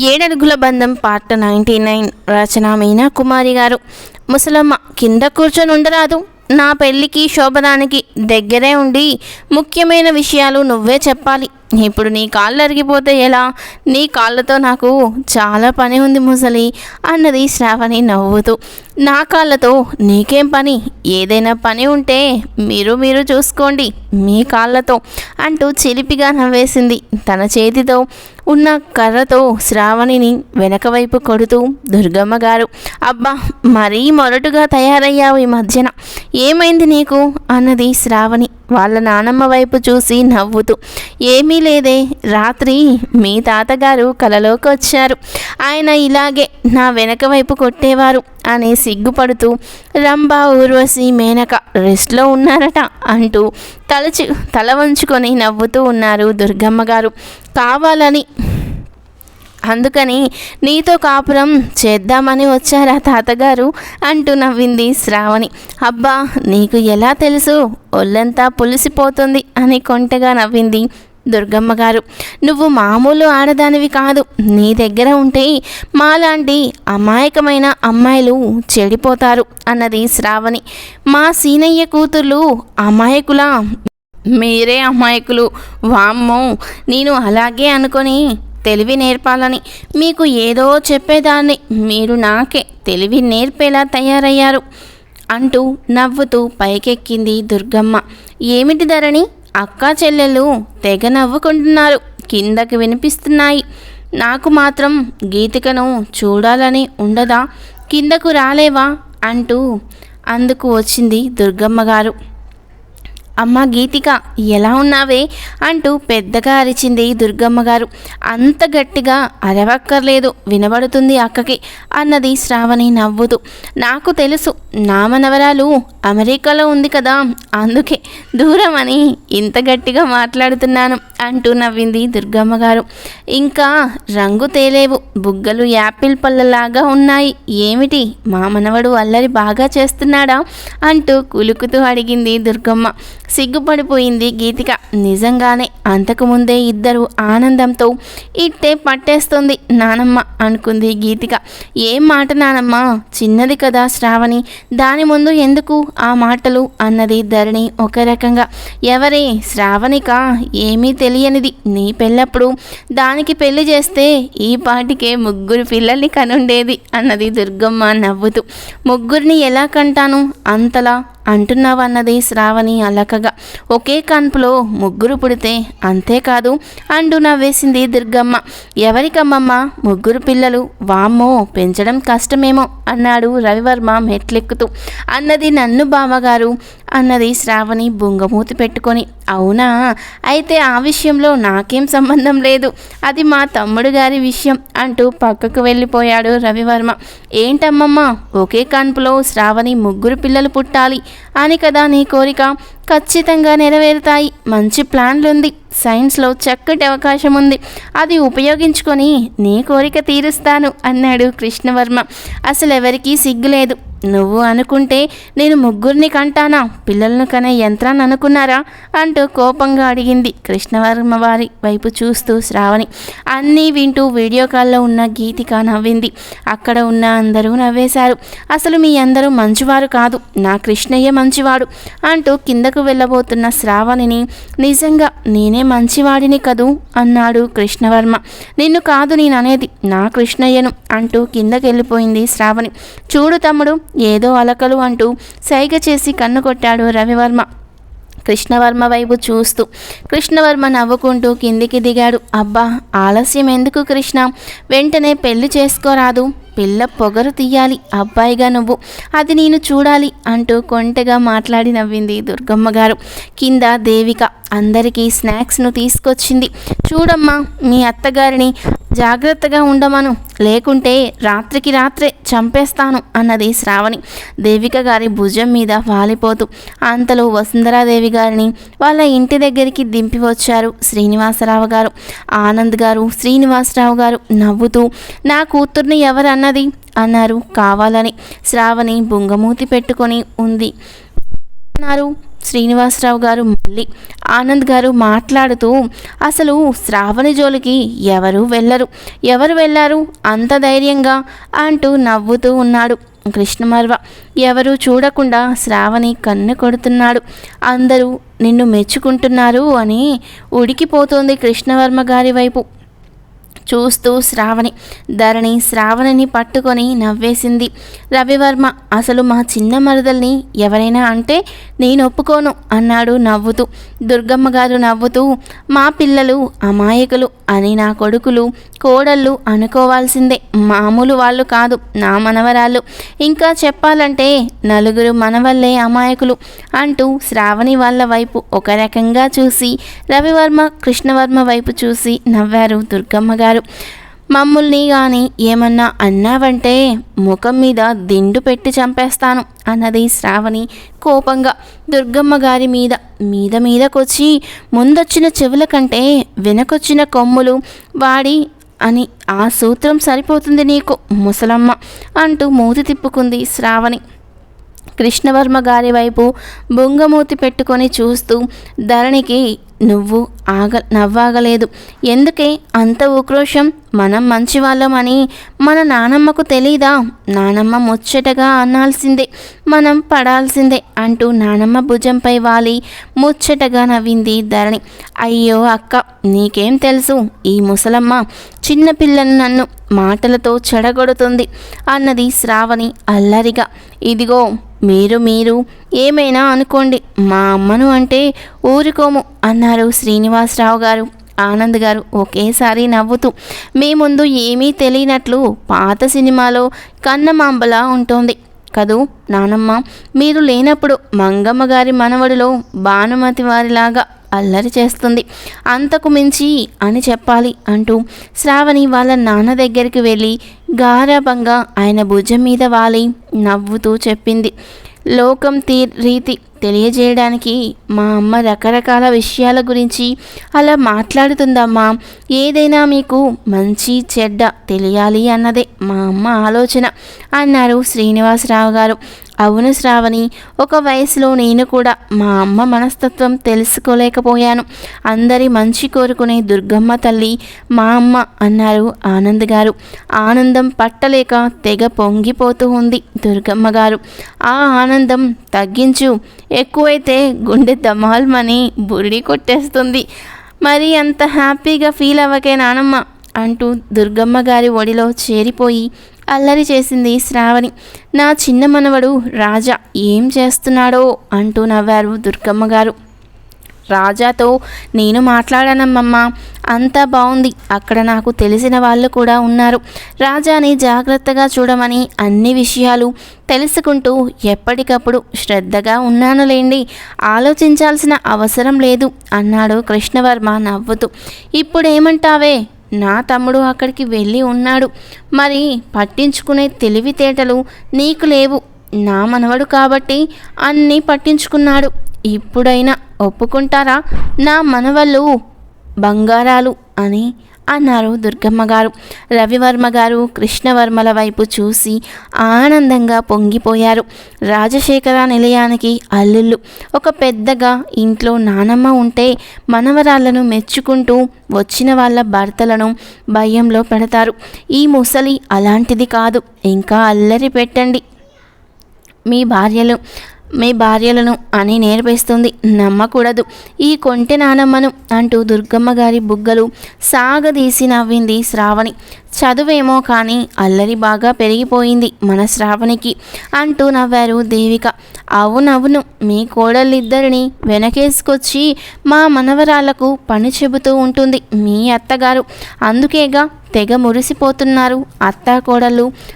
ఏడడుగుల బంధం part ninety nine Rachana Meena Kumari గారు. ముసలమ్మ కింద కూర్చొని ఉండరాదు నా పెళ్ళికి శోభనానికి దగ్గరే ఉండి ముఖ్యమైన విషయాలు నువ్వే చెప్పాలి. ఇప్పుడు నీ కాళ్ళు అరిగిపోతే ఎలా? నీ కాళ్ళతో నాకు చాలా పని ఉంది ముసలి అన్నది శ్రావణి నవ్వుతూ. నా కాళ్ళతో నీకేం పని? ఏదైనా పని ఉంటే మీరు మీరు చూసుకోండి మీ కాళ్ళతో అంటూ చిలిపిగా నవ్వేసింది. తన చేతితో ఉన్న కర్రతో శ్రావణిని వెనక వైపు కొడుతూ దుర్గమ్మ గారు అబ్బా మరీ మొరటుగా తయారయ్యావు ఈ మధ్యన. ఏమైంది నీకు? అన్నది శ్రావణి. వాళ్ళ నానమ్మ వైపు చూసి నవ్వుతూ ఏమీ లేదే రాత్రి మీ తాతగారు కలలోకి వచ్చారు. ఆయన ఇలాగే నా వెనక వైపు కొట్టేవారు అనేసి సిగ్గుపడుతూ రంభ ఊర్వశి మేనక రెస్ట్లో ఉన్నారట అంటూ తలచి తల వంచుకొని నవ్వుతూ ఉన్నారు దుర్గమ్మ గారు. కావాలని అందుకని నీతో కాపురం చేద్దామని వచ్చారా తాతగారు అంటూ నవ్వింది శ్రావణి. అబ్బా నీకు ఎలా తెలుసు? ఒళ్ళంతా పులిసిపోతుంది అని కొంటగా నవ్వింది దుర్గమ్మ గారు నువ్వు మామూలు ఆడదానివి కాదు. నీ దగ్గర ఉంటే మాలాంటి అమాయకమైన అమ్మాయిలు చెడిపోతారు అన్నది శ్రావణి. మా సీనయ్య కూతుర్లు అమాయకులా? మీరే అమాయకులు. వామ్మో! నేను అలాగే అనుకొని తెలివి నేర్పాలని. మీకు ఏదో చెప్పేదాన్ని. మీరు నాకే తెలివి నేర్పేలా తయారయ్యారు అంటూ నవ్వుతూ పైకెక్కింది దుర్గమ్మ. ఏమిటి ధరణి? అక్కా చెల్లెలు తెగ నవ్వుకుంటున్నారు. కిందకి వినిపిస్తున్నాయి. నాకు మాత్రం గీతికను చూడాలని ఉండదా? కిందకు రాలేవా? అంటూ అందుకు వచ్చింది దుర్గమ్మ గారు అమ్మ గీతిక ఎలా ఉన్నావే? అంటూ పెద్దగా అరిచింది దుర్గమ్మ గారు అంత గట్టిగా అరవక్కర్లేదు వినబడుతుంది అక్కకి అన్నది శ్రావణి నవ్వుతూ. నాకు తెలుసు నా మనవరాలు అమెరికాలో ఉంది కదా అందుకే దూరం అని ఇంత గట్టిగా మాట్లాడుతున్నాను. అంటూ నవ్వింది దుర్గమ్మ గారు. ఇంకా రంగు తేలేవు. బుగ్గలు యాపిల్ పళ్ళలాగా ఉన్నాయి. ఏమిటి? మా మనవడు అల్లరి బాగా చేస్తున్నాడా? అంటూ కులుకుతూ అడిగింది దుర్గమ్మ. సిగ్గుపడిపోయింది గీతిక. నిజంగానే అంతకుముందే ఇద్దరు ఆనందంతో ఇట్టే పట్టేస్తుంది నానమ్మ అనుకుంది గీతిక. ఏం మాట నానమ్మ? చిన్నది కదా శ్రావణి. దాని ముందు ఎందుకు ఆ మాటలు? అన్నది ధరణి ఒక రకంగా. ఎవరే? శ్రావణిక? ఏమీ తెలియనిది. నీ పెళ్ళప్పుడు దానికి పెళ్ళి చేస్తే ఈ పాటికే ముగ్గురు పిల్లల్ని కనుండేది అన్నది దుర్గమ్మ నవ్వుతూ. ముగ్గురిని ఎలా కంటాను? అంతలా అంటున్నావన్నది శ్రావణి అలకగా. ఒకే కాన్పులో ముగ్గురు పుడితే అంతేకాదు అంటూ నవ్వేసింది దుర్గమ్మ. ఎవరికమ్మమ్మ? ముగ్గురు పిల్లలు. వామ్మో పెంచడం కష్టమేమో అన్నాడు రవివర్మ మెట్లెక్కుతూ. అన్నది నన్ను బావగారు అన్నది శ్రావణి బుంగమూతి పెట్టుకొని అవునా? అయితే ఆ విషయంలో నాకేం సంబంధం లేదు. అది మా తమ్ముడు గారి విషయం అంటూ పక్కకు వెళ్ళిపోయాడు రవివర్మ. ఏంటమ్మమ్మ ఒకే కాన్పులో శ్రావణి ముగ్గురు పిల్లలు పుట్టాలి అని కదా నీ కోరిక? ఖచ్చితంగా నెరవేరుతాయి. మంచి ప్లాన్లుంది. సైన్స్లో చక్కటి అవకాశం ఉంది. అది ఉపయోగించుకొని నీ కోరిక తీరుస్తాను అన్నాడు కృష్ణవర్మ. అసలు ఎవరికీ సిగ్గులేదు. నువ్వు అనుకుంటే నేను ముగ్గురిని కంటానా? పిల్లలను కనే యంత్రాన్ని అనుకున్నారా? అంటూ కోపంగా అడిగింది కృష్ణవర్మ వారి వైపు చూస్తూ శ్రావణి. అన్నీ వింటూ వీడియో కాల్లో ఉన్న గీతిక నవ్వింది. అక్కడ ఉన్న అందరూ నవ్వేశారు. అసలు మీ అందరూ మంచివారు కాదు. నా కృష్ణయ్య మంచివాడు అంటూ కిందకు వెళ్ళబోతున్న శ్రావణిని నిజంగా నేనే మంచివాడిని కదూ? అన్నాడు కృష్ణవర్మ. నిన్ను కాదు నేననేది నా కృష్ణయ్యను అంటూ కిందకి వెళ్ళిపోయింది శ్రావణి. చూడు తమ్ముడు ఏదో అలకలు అంటూ సైగ చేసి కన్ను కొట్టాడు రవివర్మ. కృష్ణవర్మ వైపు చూస్తూ కృష్ణవర్మ నవ్వుకుంటూ కిందికి దిగాడు. అబ్బా ఆలస్యం ఎందుకు కృష్ణ? వెంటనే పెళ్ళి చేసుకోరాదు. పిల్ల పొగరు తీయాలి. అబ్బాయిగా నువ్వు. అది నేను చూడాలి అంటూ కొంటగా మాట్లాడి నవ్వింది దుర్గమ్మ గారు. కింద దేవిక అందరికీ స్నాక్స్ను తీసుకొచ్చింది. చూడమ్మా మీ అత్తగారిని జాగ్రత్తగా ఉండమను. లేకుంటే రాత్రికి రాత్రే చంపేస్తాను అన్నది శ్రావణి. దేవిక గారి భుజం మీద వాలిపోతూ అంతలో వసుంధరాదేవి గారిని వాళ్ళ ఇంటి దగ్గరికి దింపి వచ్చారు శ్రీనివాసరావు గారు. ఆనంద్ గారు శ్రీనివాసరావు గారు నవ్వుతూ నా కూతుర్ని ఎవరన్నది? అన్నారు కావాలని. శ్రావణి బుంగమూతి పెట్టుకొని ఉంది. అన్నారు శ్రీనివాసరావు గారు మళ్ళీ ఆనంద్ గారు మాట్లాడుతూ అసలు శ్రావణి జోలికి ఎవరు వెళ్ళరు. ఎవరు వెళ్ళారు? అంత ధైర్యంగా అంటూ నవ్వుతూ ఉన్నాడు కృష్ణమర్వ. ఎవరు చూడకుండా శ్రావణి కన్ను కొడుతున్నాడు. అందరూ నిన్ను మెచ్చుకుంటున్నారు అని ఉడికిపోతోంది కృష్ణవర్మ గారి వైపు. చూస్తూ శ్రావణి ధరణి శ్రావణిని పట్టుకొని నవ్వేసింది. రవివర్మ అసలు మా చిన్న మరదల్ని ఎవరైనా అంటే నేను ఒప్పుకోను అన్నాడు నవ్వుతూ. దుర్గమ్మ గారు నవ్వుతూ మా పిల్లలు అమాయకులు అని నా కొడుకులు కోడళ్ళు అనుకోవాల్సిందే. మామూలు వాళ్ళు కాదు నా మనవరాళ్ళు. ఇంకా చెప్పాలంటే నలుగురు మనవల్లే అమాయకులు అంటూ శ్రావణి వాళ్ళ వైపు ఒక రకంగా చూసి రవివర్మ కృష్ణవర్మ వైపు చూసి నవ్వారు దుర్గమ్మ గారు. మమ్మల్ని కానీ ఏమన్నా అన్నావంటే ముఖం మీద దిండు పెట్టి చంపేస్తాను అన్నది శ్రావణి కోపంగా. దుర్గమ్మ గారి మీద మీద మీదకొచ్చి ముందొచ్చిన చెవుల కంటే వెనకొచ్చిన కొమ్ములు వాడి అని ఆ సూత్రం సరిపోతుంది నీకు ముసలమ్మ అంటూ మూతి తిప్పుకుంది శ్రావణి. కృష్ణవర్మ గారి వైపు బొంగమూతి పెట్టుకొని చూస్తూ ధరణికి నువ్వు ఆగ నవ్వాగలేదు. ఎందుకే? అంత ఉక్రోషం మనం మంచివాళ్ళమని మన నానమ్మకు తెలీదా? నానమ్మ ముచ్చటగా అనాల్సిందే మనం పడాల్సిందే అంటూ నానమ్మ భుజంపై వాలి ముచ్చటగా నవ్వింది ధరణి. అయ్యో అక్క నీకేం తెలుసు? ఈ ముసలమ్మ చిన్నపిల్లను నన్ను మాటలతో చెడగొడుతుంది అన్నది శ్రావణి అల్లరిగా. ఇదిగో మీరు మీరు ఏమైనా అనుకోండి. మా అమ్మను అంటే ఊరుకోము అన్నారు శ్రీనివాసరావు గారు. ఆనంద్ గారు ఒకేసారి నవ్వుతూ మీ ముందు ఏమీ తెలియనట్లు పాత సినిమాలో కన్నమాంబలా ఉంటుంది కదూ నానమ్మ? మీరు లేనప్పుడు మంగమ్మ గారి మనవడిలో భానుమతి వారిలాగా అల్లరి చేస్తుంది. అంతకు మించి అని చెప్పాలి అంటూ శ్రావణి వాళ్ళ నాన్న దగ్గరికి వెళ్ళి గారాభంగా ఆయన భుజం మీద వాలి నవ్వుతూ చెప్పింది. లోకం తీ రీతి తెలియజేయడానికి మా అమ్మ రకరకాల విషయాల గురించి అలా మాట్లాడుతుందమ్మా. ఏదైనా మీకు మంచి చెడ్డ తెలియాలి అన్నదే మా అమ్మ ఆలోచన అన్నారు శ్రీనివాసరావు గారు. అవును శ్రావణి ఒక వయసులో నేను కూడా మా అమ్మ మనస్తత్వం తెలుసుకోలేకపోయాను. అందరి మంచి కోరుకునే దుర్గమ్మ తల్లి మా అమ్మ అన్నారు ఆనంద్ గారు. ఆనందం పట్టలేక తెగ పొంగిపోతూ ఉంది దుర్గమ్మ గారు. ఆ ఆనందం తగ్గించు ఎక్కువైతే గుండె దమాల్మని బురిడి కొట్టేస్తుంది. మరి అంత హ్యాపీగా ఫీల్ అవ్వకే నానమ్మ అంటూ దుర్గమ్మ గారి ఒడిలో చేరిపోయి అల్లరి చేసింది శ్రావణి. నా చిన్న మనవడు రాజా ఏం చేస్తున్నాడో? అంటూ నవ్వారు దుర్గమ్మ గారు. రాజాతో నేను మాట్లాడానమ్మమ్మా. అంతా బాగుంది అక్కడ నాకు తెలిసిన వాళ్ళు కూడా ఉన్నారు. రాజాని జాగ్రత్తగా చూడమని అన్ని విషయాలు తెలుసుకుంటూ ఎప్పటికప్పుడు శ్రద్ధగా ఉన్నానులేండి. ఆలోచించాల్సిన అవసరం లేదు అన్నాడు కృష్ణవర్మ నవ్వుతూ. ఇప్పుడేమంటావే? నా తమ్ముడు అక్కడికి వెళ్ళి ఉన్నాడు. మరి పట్టించుకునే తెలివితేటలు నీకు లేవు. నా మనవడు కాబట్టి అన్నీ పట్టించుకున్నాడు. ఇప్పుడైనా ఒప్పుకుంటారా? నా మనవళ్ళు బంగారాలు అని అన్నారు దుర్గమ్మ గారు. రవివర్మ గారు కృష్ణవర్మల వైపు చూసి ఆనందంగా పొంగిపోయారు. రాజశేఖర నిలయానికి అల్లుళ్ళు. ఒక పెద్దగా ఇంట్లో నానమ్మ ఉంటే మనవరాళ్ళను మెచ్చుకుంటూ వచ్చిన వాళ్ళ భర్తలను భయంలో పెడతారు. ఈ ముసలి అలాంటిది కాదు. ఇంకా అల్లరి పెట్టండి. మీ భార్యలు మీ భార్యలను అని నేర్పిస్తుంది. నమ్మకూడదు. ఈ కొంటె నానమ్మను అంటూ దుర్గమ్మ గారి బుగ్గలు సాగదీసి నవ్వింది శ్రావణి. చదువేమో కానీ అల్లరి బాగా పెరిగిపోయింది మన శ్రావణికి అంటూ నవ్వారు దేవిక. అవునవును మీ కోడళ్ళిద్దరిని వెనకేసుకొచ్చి మా మనవరాలకు పని చెబుతూ ఉంటుంది మీ అత్తగారు. అందుకేగా తెగ మురిసిపోతున్నారు. అత్తా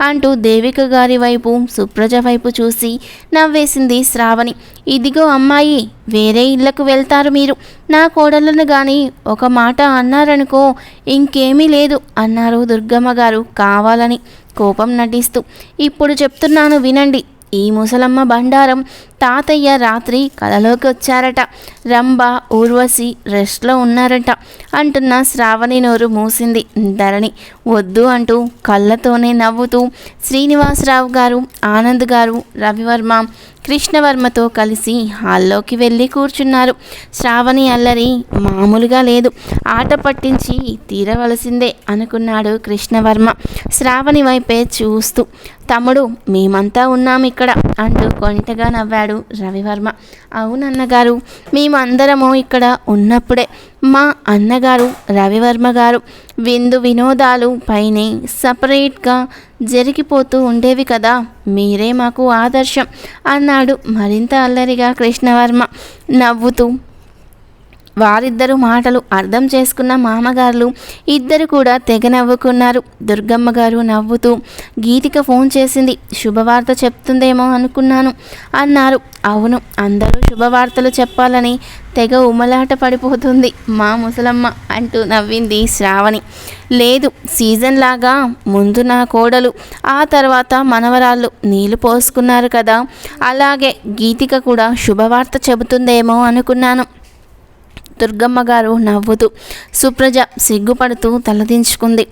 అంటూ దేవిక గారి వైపు సుప్రజ వైపు చూసి నవ్వేసింది శ్రావణి. ఇదిగో అమ్మాయి వేరే ఇళ్ళకు వెళ్తారు మీరు. నా కోడళ్ళను కానీ ఒక మాట అన్నారనుకో ఇంకేమీ లేదు అన్నారు దుర్గమ్మ గారు కావాలని కోపం నటిస్తూ. ఇప్పుడు చెప్తున్నాను వినండి. ఈ ముసలమ్మ బండారం తాతయ్య రాత్రి కలలోకి వచ్చారట. రంభ ఊర్వశి రెస్ట్లో ఉన్నారట అంటున్న శ్రావణి నోరు మూసింది. ధరణి వద్దు అంటూ కళ్ళతోనే నవ్వుతూ శ్రీనివాసరావు గారు ఆనంద్ గారు రవివర్మ కృష్ణవర్మతో కలిసి హాల్లోకి వెళ్ళి కూర్చున్నారు. శ్రావణి అల్లరి మామూలుగా లేదు. ఆట పట్టించి తీరవలసిందే అనుకున్నాడు కృష్ణవర్మ. శ్రావణి వైపే చూస్తూ తమ్ముడు మేమంతా ఉన్నాం ఇక్కడ అంటూ కొంటగా నవ్వాడు రవివర్మ. అవునన్నగారు మేమందరము ఇక్కడ ఉన్నప్పుడే మా అన్నగారు రవివర్మ గారు విందు వినోదాలు పైనే సపరేట్గా జరిగిపోతూ ఉండేవి కదా. మీరే మాకు ఆదర్శం అన్నాడు మరింత అల్లరిగా కృష్ణవర్మ. నవ్వుతూ వారిద్దరు మాటలు అర్థం చేసుకున్న మామగారులు ఇద్దరు కూడా తెగ నవ్వుకున్నారు. దుర్గమ్మ గారు నవ్వుతూ గీతిక ఫోన్ చేసింది శుభవార్త చెప్తుందేమో అనుకున్నాను అన్నారు. అవును అందరూ శుభవార్తలు చెప్పాలని తెగ ఉమలాట పడిపోతుంది మా ముసలమ్మ అంటూ నవ్వింది శ్రావణి. లేదు సీజన్ లాగా ముందు నా కోడలు ఆ తర్వాత మనవరాళ్ళు నీళ్ళు పోసుకున్నారు కదా అలాగే గీతిక కూడా శుభవార్త చెబుతుందేమో అనుకున్నాను. దుర్గమ్మ గారు నవ్వుతూ సుప్రజ సిగ్గుపడుతూ తలదించుకుంది.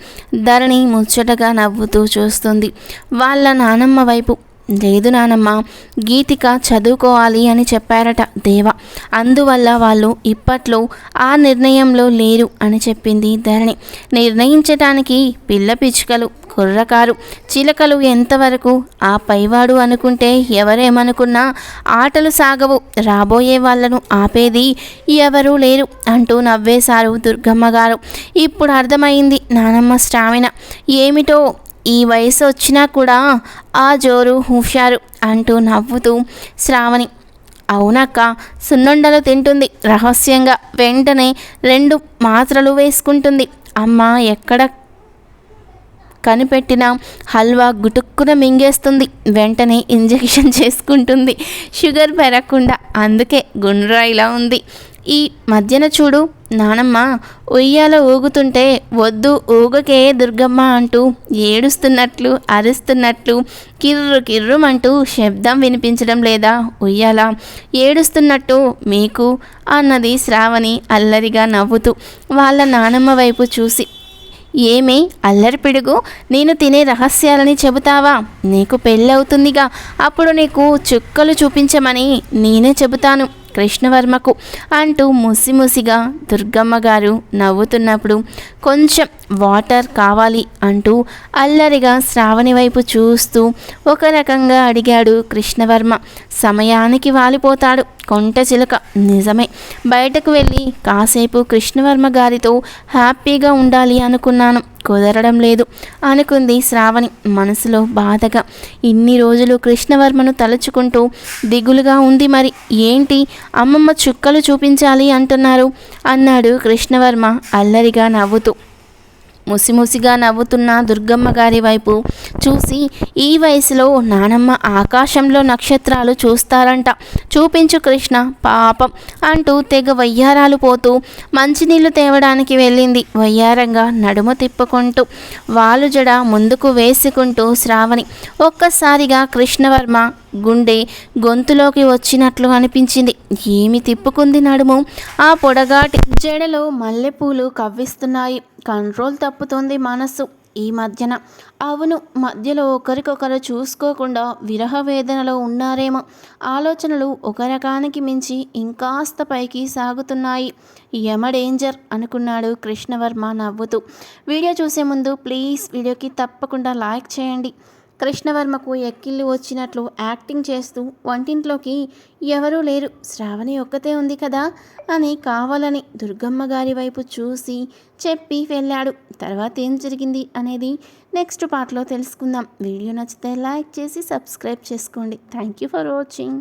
ధరణి ముచ్చటగా నవ్వుతూ చూస్తుంది. వాళ్ళ నానమ్మ వైపు లేదు నానమ్మ గీతిక చదువుకోవాలి అని చెప్పారట దేవ. అందువల్ల వాళ్ళు ఇప్పట్లో ఆ నిర్ణయంలో లేరు అని చెప్పింది ధరణి. నిర్ణయించటానికి పిల్ల పిచ్చుకలు కుర్రకారు చిలకలు ఎంతవరకు ఆ పైవాడు అనుకుంటే ఎవరేమనుకున్నా ఆటలు సాగవు రాబోయే వాళ్ళను ఆపేది ఎవరూ లేరు అంటూ నవ్వేశారు దుర్గమ్మ గారు ఇప్పుడు అర్థమైంది నానమ్మ స్టామిన. ఏమిటో ఈ వయసు వచ్చినా కూడా ఆ జోరు హుషారు అంటూ నవ్వుతూ శ్రావణి అవునక్క సున్నుండలు తింటుంది రహస్యంగా. వెంటనే రెండు మాత్రలు వేసుకుంటుంది. అమ్మ ఎక్కడ కనిపెట్టిన హల్వా గుటుక్కున మింగేస్తుంది. వెంటనే ఇంజెక్షన్ చేసుకుంటుంది. షుగర్ పెరగకుండా. అందుకే గుండ్రాయిలా ఉంది. ఈ మధ్యన చూడు నానమ్మ ఉయ్యాల ఊగుతుంటే వద్దు ఊగకే దుర్గమ్మ అంటూ ఏడుస్తున్నట్లు అరుస్తున్నట్లు కిర్రు కిర్రుమంటూ శబ్దం వినిపించడం లేదా ఉయ్యాల ఏడుస్తున్నట్టు మీకు అన్నది శ్రావణి అల్లరిగా నవ్వుతూ వాళ్ళ నానమ్మ వైపు చూసి ఏమే అల్లరి పిడుగు? నేను తినే రహస్యాలని చెబుతావా? నీకు పెళ్ళవుతుందిగా. అప్పుడు నీకు చుక్కలు చూపించమని నేనే చెబుతాను. కృష్ణవర్మకు అంటూ ముసిముసిగా దుర్గమ్మ గారు నవ్వుతున్నప్పుడు కొంచెం వాటర్ కావాలి అంటూ అల్లరిగా శ్రావణి వైపు చూస్తూ ఒక రకంగా అడిగాడు కృష్ణవర్మ. సమయానికి వాలిపోతాడు. కొంట చిలక. నిజమే. బయటకు వెళ్ళి కాసేపు కృష్ణవర్మ గారితో హ్యాపీగా ఉండాలి అనుకున్నాను. కుదరడం లేదు. అనుకుంది శ్రావణి మనసులో బాధగా. ఇన్ని రోజులు కృష్ణవర్మను తలుచుకుంటూ దిగులుగా ఉంది మరి. ఏంటి? అమ్మమ్మ చుక్కలు చూపించాలి అంటున్నారు. అన్నాడు కృష్ణవర్మ అల్లరిగా నవ్వుతూ. ముసిముసిగా నవ్వుతున్న దుర్గమ్మ గారి వైపు చూసి ఈ వయసులో నానమ్మ ఆకాశంలో నక్షత్రాలు చూస్తారంట. చూపించు కృష్ణ పాపం అంటూ తెగ వయ్యారాలు పోతూ మంచినీళ్ళు తేవడానికి వెళ్ళింది. వయ్యారంగా నడుమ తిప్పుకుంటూ వాలు జడ ముందుకు వేసుకుంటూ శ్రావణి ఒక్కసారిగా కృష్ణవర్మ గుండె గొంతులోకి వచ్చినట్లు అనిపించింది. ఏమి తిప్పుకుంది నడుము? ఆ పొడగాటి జడలో మల్లెపూలు కవ్విస్తున్నాయి. కంట్రోల్ తప్పుతుంది మనస్సు. ఈ మధ్యన అవును మధ్యలో ఒకరికొకరు చూసుకోకుండా విరహ వేదనలో ఉన్నారేమో. ఆలోచనలు ఒక రకానికి మించి ఇంకాస్త పైకి సాగుతున్నాయి. యమ డేంజర్ అనుకున్నాడు కృష్ణవర్మ నవ్వుతూ. వీడియో చూసే ముందు ప్లీజ్ వీడియోకి తప్పకుండా లైక్ చేయండి. కృష్ణవర్మకు ఎక్కిళ్ళు వచ్చినట్లు యాక్టింగ్ చేస్తూ వంటింట్లోకి ఎవరూ లేరు. శ్రావణి ఒక్కతే ఉంది కదా అని కావాలని దుర్గమ్మ గారి వైపు చూసి చెప్పి వెళ్ళాడు. తర్వాత ఏం జరిగింది అనేది నెక్స్ట్ పార్ట్లో తెలుసుకుందాం. వీడియో నచ్చితే లైక్ చేసి సబ్స్క్రైబ్ చేసుకోండి. Thank you for watching.